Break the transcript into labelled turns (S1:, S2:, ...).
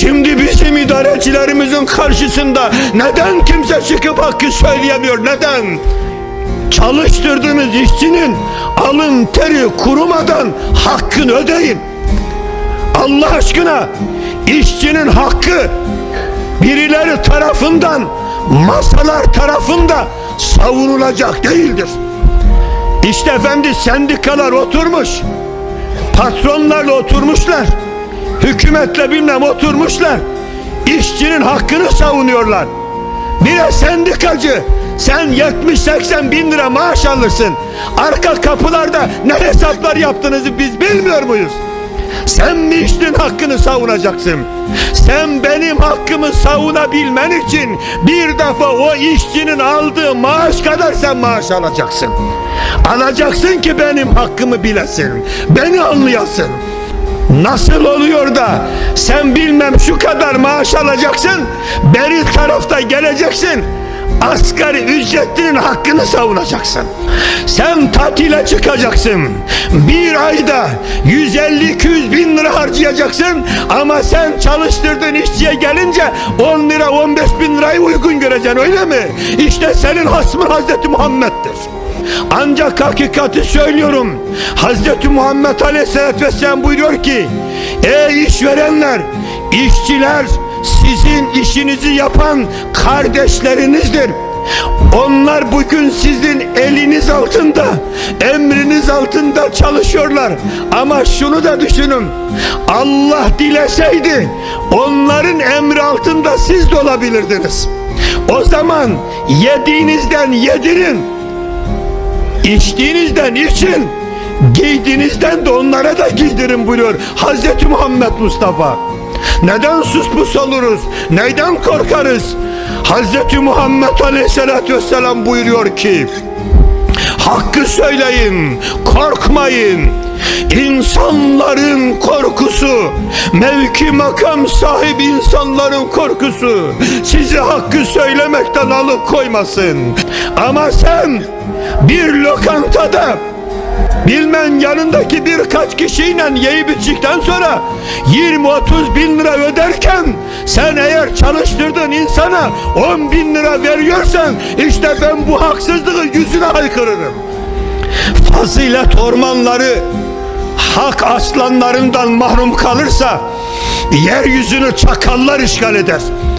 S1: Şimdi bizim idarecilerimizin karşısında neden kimse çıkıp hakkı söyleyemiyor? Neden? Çalıştırdığınız işçinin alın teri kurumadan hakkını ödeyin. Allah aşkına işçinin hakkı birileri tarafından masalar tarafında savunulacak değildir. İşte efendi sendikalar oturmuş. Patronlarla oturmuşlar. Hükümetle bilmem oturmuşlar. İşçinin hakkını savunuyorlar. Bir de sendikacı sen 70-80 bin lira maaş alırsın. Arka kapılarda ne hesaplar yaptığınızı biz bilmiyor muyuz? Sen mi işçinin hakkını savunacaksın? Sen benim hakkımı savunabilmen için bir defa o işçinin aldığı maaş kadar sen maaş alacaksın. Alacaksın ki benim hakkımı bilesin. Beni anlayasın. Nasıl oluyor da sen bilmem şu kadar maaş alacaksın, beri tarafta geleceksin, asgari ücretlinin hakkını savunacaksın. Sen tatile çıkacaksın. Bir ayda 150-200 bin lira harcayacaksın ama sen çalıştırdığın işçiye gelince 10 lira 15 bin lirayı uygun göreceksin öyle mi? İşte senin hasmın Hazreti Muhammed'dir. Ancak hakikati söylüyorum. Hazreti Muhammed Aleyhisselatü Vesselam buyuruyor ki Ey işverenler, işçiler sizin işinizi yapan kardeşlerinizdir. Onlar bugün sizin eliniz altında, emriniz altında çalışıyorlar. Ama şunu da düşünün. Allah dileseydi onların emri altında siz de olabilirdiniz. O zaman yediğinizden yedirin, İçtiğinizden için giydiğinizden de onlara da giydirin buyuruyor Hazreti Muhammed Mustafa. Neden suspus oluruz? Neyden korkarız? Hazreti Muhammed Aleyhisselatü Vesselam buyuruyor ki Hakkı söyleyin, korkmayın. İnsanların korkusu, mevki makam sahibi insanların korkusu sizi hakkı söylemekten alıkoymasın. Ama sen bir lokantada bilmem yanındaki birkaç kişiyle yiyip içtikten sonra 20-30 bin lira öderken sen eğer çalıştırdığın insana 10 bin lira veriyorsan işte ben bu haksızlığı yüzüne haykırırım. Fazilet ormanları hak aslanlarından mahrum kalırsa yeryüzünü çakallar işgal eder.